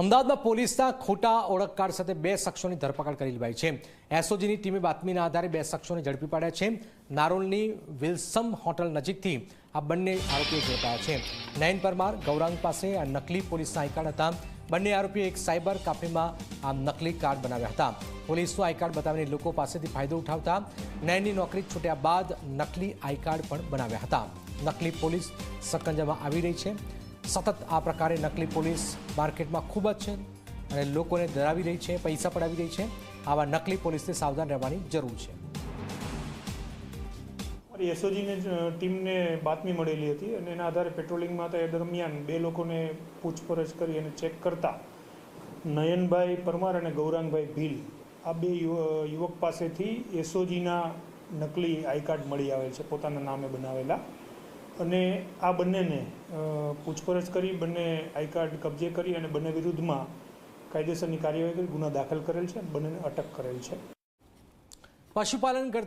અમદાવાદમાં પોલીસના ખોટા ઓળખ કાર્ડ સાથે બે શખ્સોની ધરપકડ કરી લેવાઈ છે. એસઓજીની ટીમે બાતમીના આધારે બે શખ્સોને ઝડપી પાડ્યા છે. નારોલની વિલ્સમ હોટલ નજીકથી આ બંને આરોપીઓ ઝડપાયા છે. નયન પરમાર, ગૌરાંગ પાસે આ નકલી પોલીસના આઈ કાર્ડ હતા. બંને આરોપીઓ એક સાયબર કાફેમાં આ નકલી કાર્ડ બનાવ્યા હતા. પોલીસનું આઈ કાર્ડ બતાવીને લોકો પાસેથી ફાયદો ઉઠાવતા નયનની નોકરી છૂટ્યા બાદ નકલી આઈ કાર્ડ પણ બનાવ્યા હતા. નકલી પોલીસ સકંજામાં આવી રહી છે. સતત આ પ્રકારે નકલી પોલીસ માર્કેટમાં ખૂબ જ છે અને લોકોને ડરાવી રહી છે, પૈસા પડાવી રહી છે. આવા નકલી પોલીસથી સાવધાન રહેવાની જરૂર છે. અમારી એસઓજીને ટીમને બાતમી મળેલી હતી અને એના આધારે પેટ્રોલિંગમાં હતા એ દરમિયાન બે લોકોને પૂછપરછ કરી અને ચેક કરતા નયનભાઈ પરમાર અને ગૌરાંગભાઈ ભીલ. આ બે યુવક પાસેથી એસઓજીના નકલી આઈ કાર્ડ મળી આવેલ છે. પોતાના નામે બનાવેલા. અને આ બંનેને પૂછપરછ કરી, બંને આઈ કાર્ડ કબજે કરી અને બંને વિરુદ્ધમાં કાયદેસરની કાર્યવાહી કરી, ગુના દાખલ કરેલ છે બંનેને અટક કરેલ છે. પશુપાલન